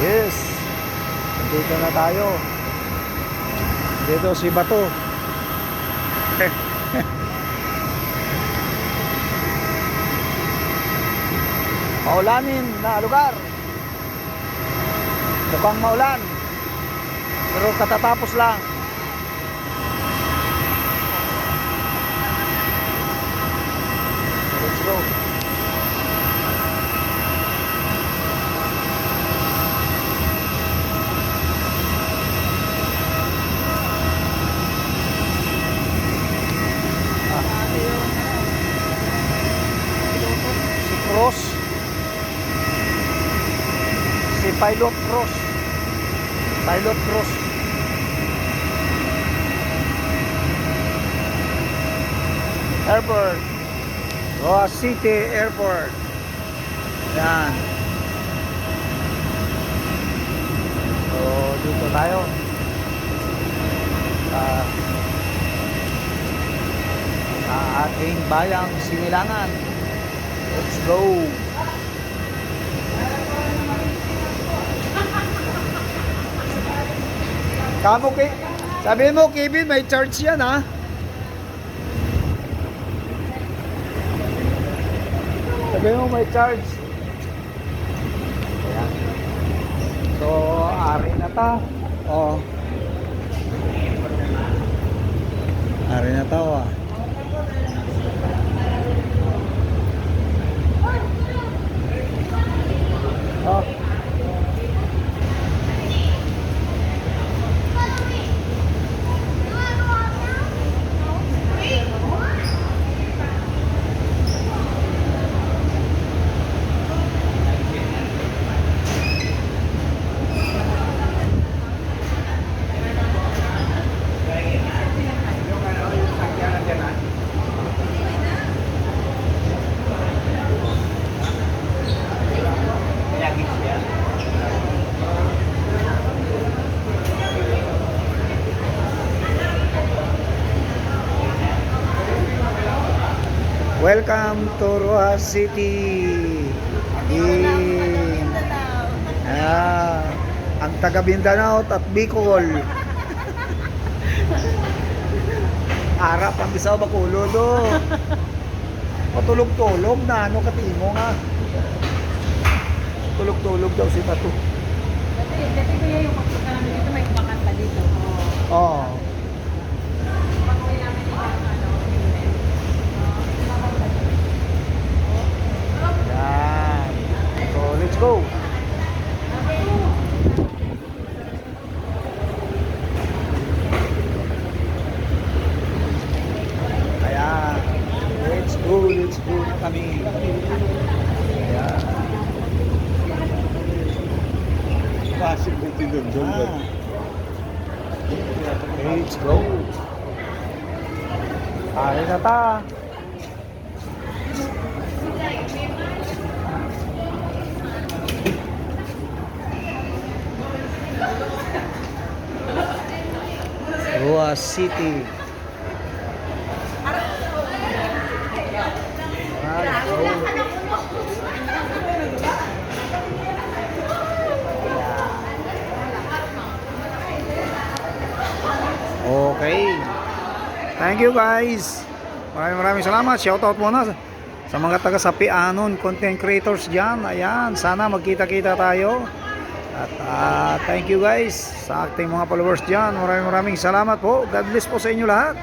Yes. Dito na tayo. Dito si Bato. Maulanin na lugar. Mukhang maulan. Pero katatapos lang. Let's go. Si Cross. Si Pilot Cross. Pilot Cross. Airport. Goa City Airport. Yan. So, dito tayo. Sa sa ating bayang sinilangan. Let's go. Kamo kay Sabi mo, Kevin, may charge yan ha. Sabi mo, may charge. Ayan. So, ari na ta. Oh. Ari na ta, oh. Welcome to Rojas City. In, ah, ang taga Mindanao at Bicol. Harap ang isa bakulo do. Patulog-tulog na ano katimo nga. Tulog-tulog daw si Tatu. Dati, dati ko yung magpunta namin dito, may kumakanta dito. Oh. Pag-uwi namin dito, ano, yun Yan. So, let's go. Ayan. Let's go, let's go na kami. Ayan. Pasig na tinundong ba? Let's go. Kaya na ta. Roa City. Let's go. Thank you guys. Maraming maraming salamat. Shoutout muna sa- mga taga sa Pianon content creators dyan. Ayan, sana magkita-kita tayo. At ah, thank you guys sa ating mga followers dyan. Maraming maraming salamat po. God bless po sa inyo lahat.